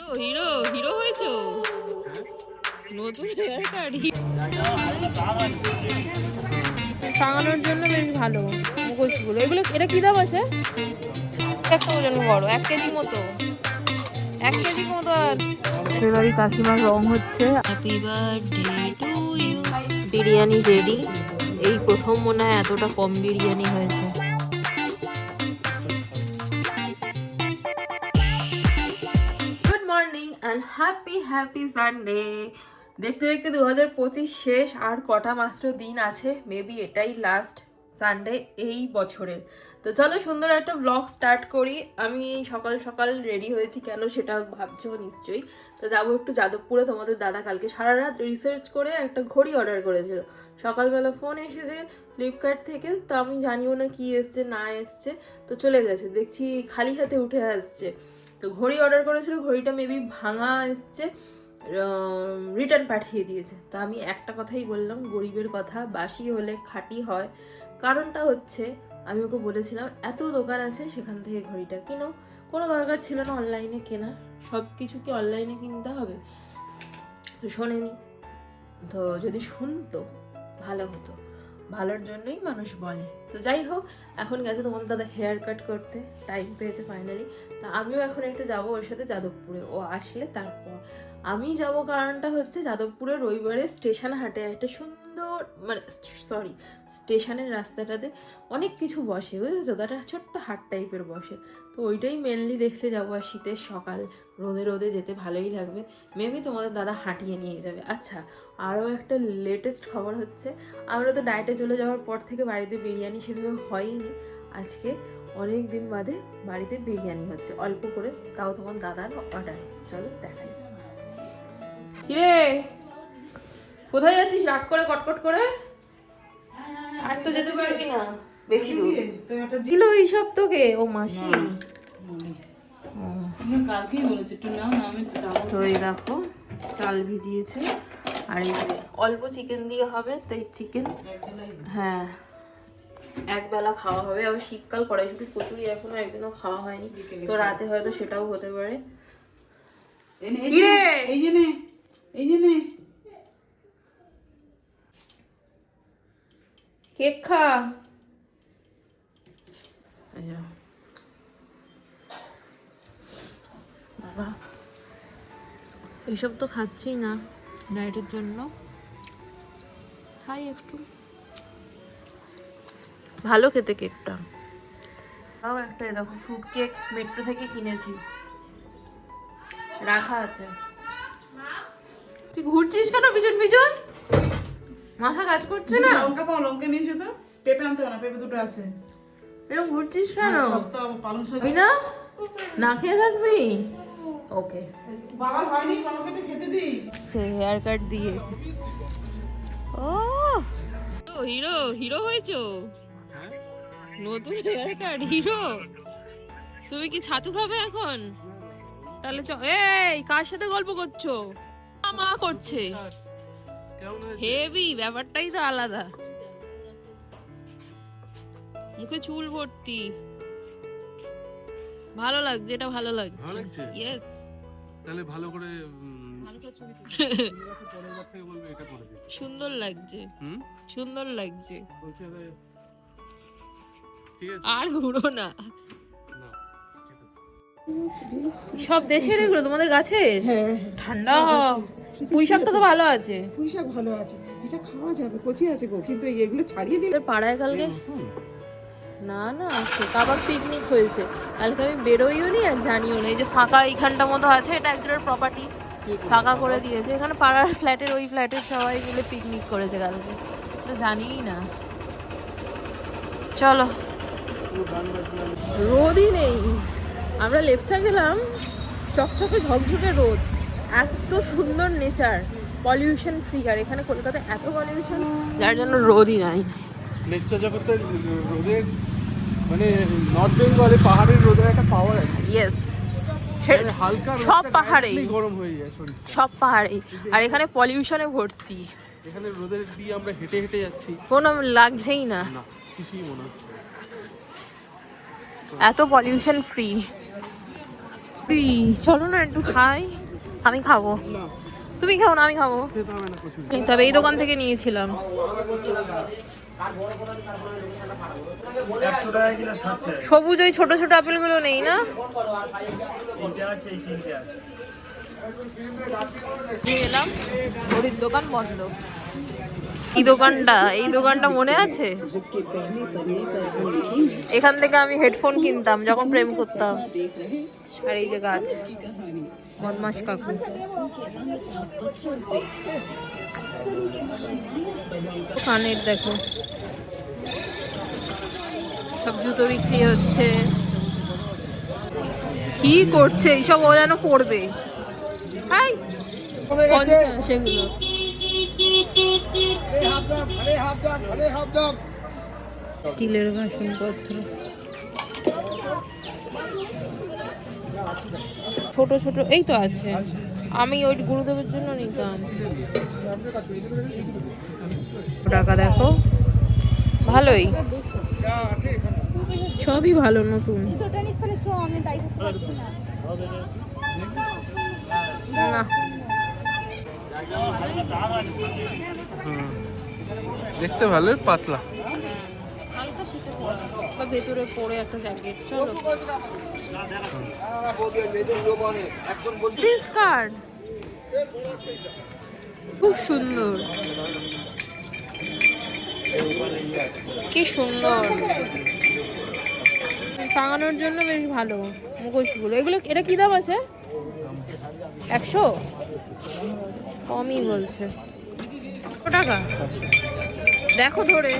Hero hero হয়েছো? নতুন hair টাঙানোর জন্য বেশ ভালো মুখোশগুলো। এগুলো এটা কি দাম আছে? একটা ওজন বড় এক কেজি মতো। এক কেজি মতো এবারই কাকিমার রং হচ্ছে। Happy birthday to you biryani ready এই প্রথম মনে হয় এতটা কম বিরিয়ানি হয়েছে। অ্যান্ড হ্যাপি হ্যাপি সানডে দেখতে দেখতে দু হাজার পঁচিশ শেষ, আর কটা মাত্র দিন আছে? মেবি এটাই লাস্ট সানডে এই বছরের। তো চলো সুন্দর একটা ব্লগ স্টার্ট করি। আমি সকাল সকাল রেডি হয়েছি কেন সেটা ভাবছ নিশ্চয়ই। তো যাব একটু যাদবপুরে, তোমাদের দাদা কালকে সারা রাত রিসার্চ করে একটা ঘড়ি অর্ডার করেছিল। সকালবেলা ফোন এসেছে ফ্লিপকার্ট থেকে, তো আমি জানিও না কি এসছে, না এসছে। তো চলে গেছে, দেখছি খালি হাতে উঠে আসছে। তো ঘড়ি অর্ডার করেছিল, ঘড়িটা মেবি ভাঙা এসছে রিটার্ন পাঠিয়ে দিয়েছে। তো আমি একটা কথাই বললাম, গরিবের কথা, বাসি হলে খাঁটি হয়। কারণটা হচ্ছে, আমি ওকে বলেছিলাম, এত দোকান আছে, সেখান থেকে ঘড়িটা কিনো। কোনো দরকার ছিল না অনলাইনে কেনা সব কিছু কি অনলাইনে কিনতে হবে? তো শোনেনি। তো যদি শুনতো, ভালো হতো। ভালোর জন্যই মানুষ বলে। তো যাই হোক, এখন গেছে তোমাদের দাদা হেয়ার কাট করতে টাইম পেয়েছে ফাইনালি তা আমিও এখন একটু যাব ওর সাথে যাদবপুরে, ও আসলে তারপর। আমি যাব কারণটা হচ্ছে যাদবপুরে রবিবারে স্টেশন হাটে একটা সুন্দর মানে সরি স্টেশনের রাস্তাটাতে অনেক কিছু বসে, বুঝেছ? একটা ছোট্ট হাট টাইপের বসে। তো ওইটাই মেনলি দেখতে যাব আর শীতের সকাল, রোদে রোদে যেতে ভালোই লাগবে। মেবি তোমাদের দাদা হাঁটিয়ে নিয়ে যাবে। আচ্ছা আরও একটা লেটেস্ট খবর হচ্ছে, আমরা তো ডায়েটে চলে যাওয়ার পর থেকে বাড়িতে বিরিয়ানি সেভাবে হয়নি আজকে অনেক দিন বাদে বাড়িতে বিরিয়ানি হচ্ছে। অল্প করে, তাও তোমার দাদার অর্ডার চলো দেখাই। কিরে? কোথায় যাচ্ছিস? রাগ করে কটকট করে? আর তো যেতে পারবি না। বেশি দূর। দিল এইসব তোকে? ও মাসি। ও। কালকেই বলেছি একটু না আমি যাব। তো এই দেখো চাল ভিজিয়েছে। আর এই অল্প চিকেন দিয়ে হবে তাই চিকেন হ্যাঁ। এক বেলা খাওয়া হবে। আবার শীতকাল কড়াইশুটি কচুরি এখনও একদিনও খাওয়া হয়নি। তো রাতে হয়তো সেটাও হতে পারে। এই নে, এই কি যে- এই যে নে এই যে নে কেক খা বাবা এইসব তো খাচ্ছি না ডায়েটের জন্য। খাই একটু। ভালো খেতে কেকটা। তাও একটা দেখো ফ্রুট কেক মেট্রো থেকে কিনেছি। রাখা আছে। তুই ঘুরছিস কেন পিছন পিছন মাথা কাজ করছে না? লঙ্কা পাও লঙ্কা নিয়ে এসো তো। পেঁপে আনতে হবে না পেঁপে দুটো আছে। এরকম ঘুরছিস কেন? হ্যাঁ, সস্তা পালং শাক। না না খেয়ে থাকবি? ওকে। বাবার হয়নি বাবাকে একটু খেতে দিই। সে হেয়ার কাট দিয়ে। ও! হিরো হিরো হয়েছো? নতুন হেয়ার কাট হিরো? তুমি কি ছাতু খাবে এখন? তাহলে চ এই কার সাথে গল্প করছ? মা করছে। হেভি ব্যাপারটাই তো আলাদা। মুখে চুল ভর্তি। ভালো লাগছে এটা ভালো ভালো লাগছে? ইয়েস তাহলে ভালো করে সুন্দর লাগছে। হুম? সুন্দর লাগছে। আর ঘুরো না। সব দেশের এগুলো তোমাদের গাছের? হ্যাঁ। ঠান্ডা। পুঁই শাকটা তো ভালো আছে। পুঁই শাক ভালো আছে। এটা খাওয়া যাবে কচি আছে গো কিন্তু এগুলো ছাড়িয়ে দিলে পাড়ায় কালকে না না সে কাবার পিকনিক হয়েছে। কালকে আমি বেরোইও নি আর জানিও না। এই যে ফাঁকা এইখানটা মতো আছে এটা একজনের প্রপার্টি ফাঁকা করে দিয়েছে। এখানে পাড়ার ফ্ল্যাটের ওই ফ্ল্যাটের সবাই মিলে পিকনিক করেছে কালকে। এটা জানিই না। চলো। রোদই নেই। আমরা লেপচা গেলাম চকচকে ঝকঝকে রোদ। এত সুন্দর নেচার পলিউশন ফ্রি আর এখানে কলকাতায় এত পলিউশন যার জন্য রোদই নাই। লেকচার জগতের রোদের মানে নর্থ বেঙ্গলে পাহাড়ের রোদের একটা পাওয়ার আছে। ইয়েস মানে হালকা সব পাহাড়েই। গরম হয়ে যায় সব পাহাড়ে আর এখানে পলিউশনে ভর্তি। এখানে রোদের দিয়ে আমরা হেঁটে হেঁটে যাচ্ছি। কোনো লাগছেই না। না কিছুই মনে হচ্ছে এত পলিউশন ফ্রি ফ্রি চলো না একটু খাই। আমি খাব। তুমি খাও না আমি খাব। তবে এই দোকান থেকে নিয়েছিলাম। সবুজ ওই ছোট ছোট আপেলগুলো নেই না? এলাম। ঘড়ির দোকান বন্ধ। এই দোকানটা এই দোকানটা মনে আছে? এখান থেকে আমি হেডফোন কিনতাম যখন প্রেম করতাম। আর এই যে গাছ। বদমাস কাকু। কানের দেখো। সব জুতো বিক্রি হচ্ছে। কি করছে? এইসব ও যেন করবে। হাই! এগুলো স্টিলের বাসনপত্র। ছোট ছোট, এই তো আছে। আমি ওই গুরুদেবের জন্য নিতাম। টাকা দেখো। ভালোই। সবই ভালো, নতুন। দেখতে ভালো পাতলা। ভেতরে একটা জ্যাকেট খুব সুন্দর। কি সুন্দর। টাঙানোর জন্য বেশ ভালো মুখোশগুলো। এগুলো, এটা কি দাম আছে? একশো? কমই বলছে। টাকা? দেখো ধরে।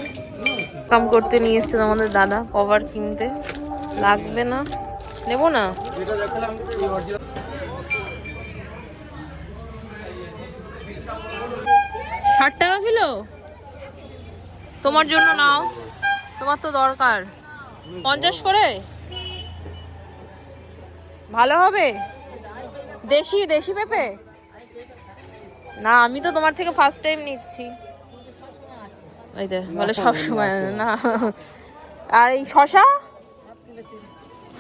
কাম করতে নিয়ে এসছে আমাদের দাদা কভার কিনতে। লাগবে না? নেব না? ষাট টাকা কিলো? তোমার জন্য নাও। তোমার তো দরকার। পঞ্চাশ করে? ভালো হবে? দেশি দেশি পেঁপে? না, আমি তো তোমার থেকে ফার্স্ট টাইম নিচ্ছি। এই যে বলে সব সময় না। আর এই শশা?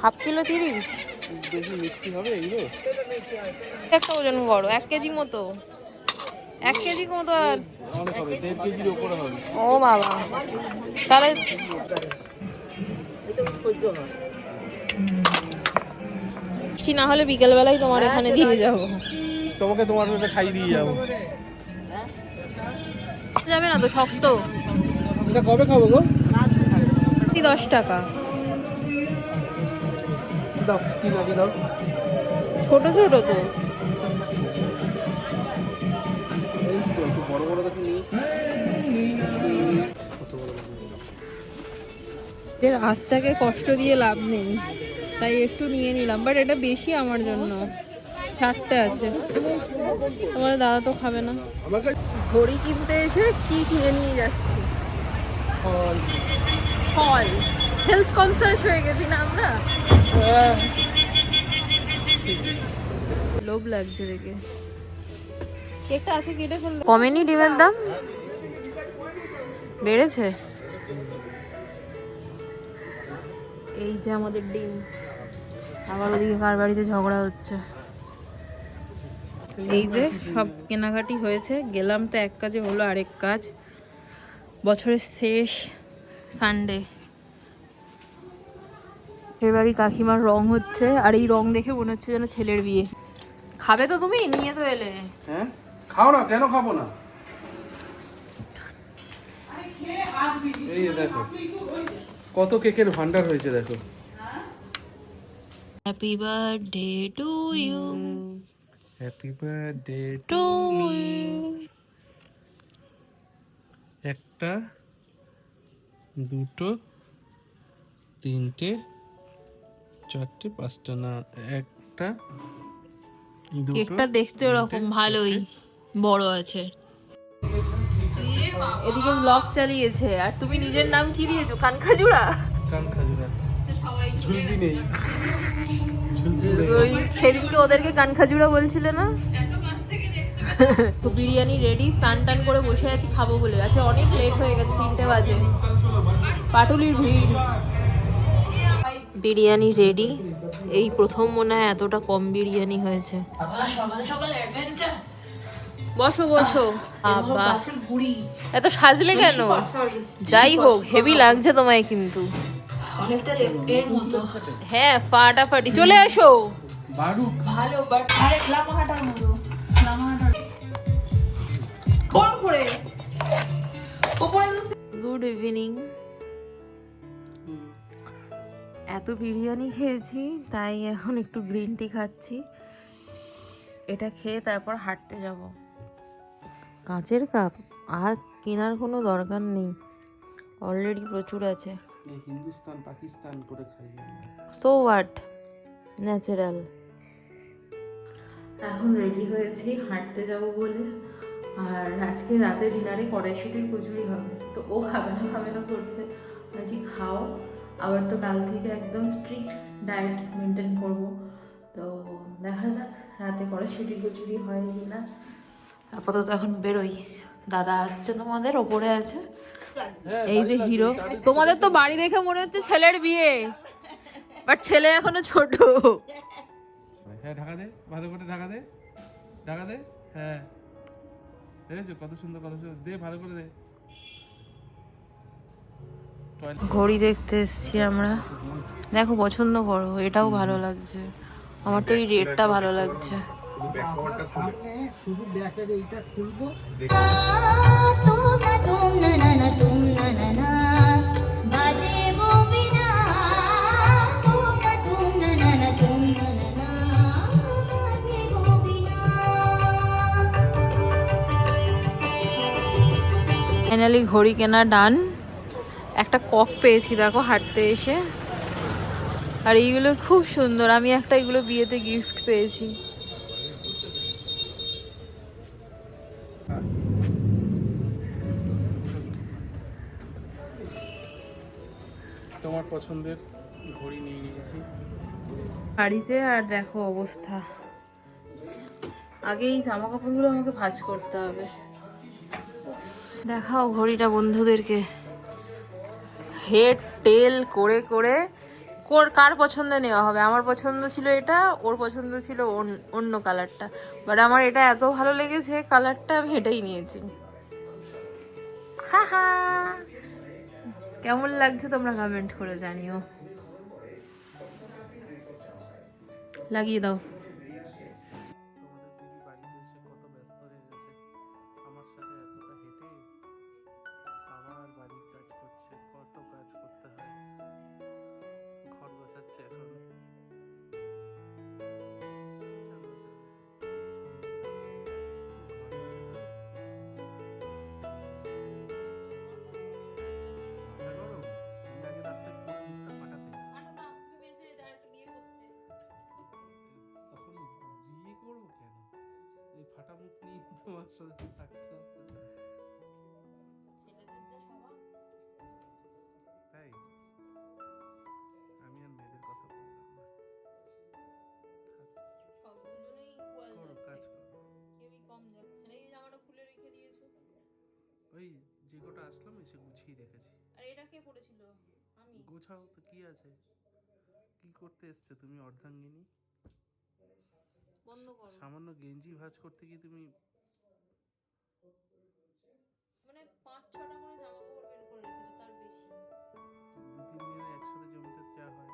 হাফ কিলো তিরিশ। বেশি মিষ্টি হবে এগুলো একটা ওজন বড় এক কেজি মতো। এক কেজি মতো ও বাবা। তাহলে বৃষ্টি না হলে বিকেলবেলায় তোমার এখানে দিয়ে যাব। তোমাকে তোমার সাথে খাই দিয়ে যাব। যাবে না তো শক্ত। এটা কবে খাব গো? দশ টাকা। দাও কি লাগে দাও? ছোট ছোট তো। এই তো বড় বড় দেখে কষ্ট দিয়ে লাভ নেই। তাই একটু নিয়ে নিলাম বাট এটা বেশি আমার জন্য। চারটে আছে। তোমার দাদা তো খাবে না। আমাকে ঘড়ি কিনতে এসে কি কিনে নিয়ে যাচ্ছি? ফল। হেলথ কনসাস হয়ে গেছি না আমরা? লোভ লাগছে দেখে। কেকটা আছে কেটে ফেললে। কমেনি ডিমের দাম? বেড়েছে? এই যে আমাদের ডিম। আবার ওদিকে কার বাড়িতে ঝগড়া হচ্ছে? এই যে সব কেনাকাটি হয়েছে। গেলাম তো এক কাজে হলো আরেক কাজ। বছরের শেষ সানডে এবারই কাকিমার রং হচ্ছে আর এই রং দেখে মনে হচ্ছে যেন ছেলের বিয়ে। খাবে তো তুমি? নিয়ে তো এলে। হ্যাঁ? খাও না কেন খাব না? এই দেখো কত কেকের ভান্ডার হয়েছে দেখো। Happy birthday to you happy birthday to একটা দুটো তিনটে চারটে পাঁচটা না একটা দুটো কেকটা দেখতে ওরকম ভালোই বড় আছে। এদিকে ব্লগ চালিয়েছে। আর তুমি নিজের নাম কি দিয়েছ? কানখাজুড়া? কান খাজুরা ঝুলবি নেই ঝুলবি নেই। ওই সেদিনকে ওদেরকে কানখাজুড়া বলছিলে না? তো বিরিয়ানি রেডি স্নান টান করে বসে আছি খাব বলে। আছে অনেক লেট হয়ে গেছে তিনটে বাজে। পাটুলির ভিড়। বিরিয়ানি রেডি এই প্রথম মনে হয় এতটা কম বিরিয়ানি হয়েছে। বসো বসো। বাবা এত সাজলে কেন? যাই হোক হেভি লাগছে তোমায় কিন্তু। হ্যাঁ ফাটাফাটি। চলে গুড ইভিনিং এত বিরিয়ানি খেয়েছি তাই এখন একটু গ্রিন টি খাচ্ছি। এটা খেয়ে তারপর হাঁটতে যাব। কাঁচের কাপ? আর কেনার কোনো দরকার নেই। অলরেডি প্রচুর আছে। হিন্দুস্তান পাকিস্তান করে খাই সো হোয়াট ন্যাচারাল এখন রেডি হয়েছি হাঁটতে যাব বলে। আর আজকে রাতে ডিনারে কড়াইশুটির কচুরি হবে। তো ও খাবে না খাবে না করছে। বলছি খাও আবার তো কাল থেকে একদম স্ট্রিক্ট ডায়েট মেনটেন করব। তো দেখা যাক রাতে কড়াইশুটির কচুরি হয় কি না। আপাতত এখন বেরোই। দাদা আসছে তোমাদের ওপরে আছে। এই যে হিরো। তোমাদের তো বাড়ি দেখে মনে হচ্ছে ছেলের বিয়ে। বাট ছেলে এখনও ছোট। হ্যাঁ ঢাকা দে ভালো করে ঢাকা দে। ঢাকা দে হ্যাঁ। দেখেছ? কত সুন্দর কত সুন্দর। দে ভালো করে দে। ঘড়ি দেখতে এসছি আমরা। দেখো পছন্দ করো এটাও ভালো লাগছে। আমার তো এই রেটটা ভালো লাগছে। শুধু তুম এইটা না। ফাইনালি ঘড়ি কেনা ডান। একটা কক পেয়েছি দেখো হাঁটতে এসে। আর এইগুলো খুব সুন্দর আমি একটা এগুলো বিয়েতে গিফট পেয়েছি। তোমার পছন্দের ঘড়ি নিয়ে নিয়েছি। বাড়িতে আর দেখো অবস্থা। আগে এই জামা কাপড়গুলো আমাকে ভাঁজ করতে হবে। দেখাও ঘড়িটা বন্ধুদেরকে। হেড, টেল, করে করে। কোর পছন্দ নেওয়া হবে? আমার পছন্দ ছিল এটা, ওর পছন্দ ছিল অন- অন্য কালারটা। বাট আমার এটা এত ভালো লেগেছে, কালারটা আমি এটাই নিয়েছি। হা হা কেমন লাগছে তোমরা কমেন্ট করে জানিও। লাগিয়ে দাও। তোমার সাথে থাকতে হবে তাই? আমি আর মেয়েদের কথা বললাম না। করো কাজ করো ওই যে কটা আসলাম এসে গুছিয়ে রেখেছি। গোছাও তো কি আছে? কি করতে এসছো তুমি অর্ধাঙ্গিনী? বন্ধ করো। সামান্য গেঞ্জি ভাঁজ করতে গিয়ে তুমি মানে পাঁচ ছটা করে জামা কাপড় বের করে রেখেছো তার বেশি। দু তিন দিনে একসাথে জমিতে যা হয়।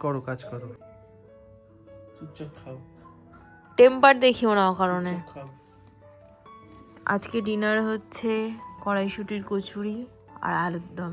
করো কাজ করো। চুপচাপ খাও। টেম্পার দেখিও না কারণে। আজকে ডিনার হচ্ছে কড়াইশুটির কচুরি আর আলুর দম।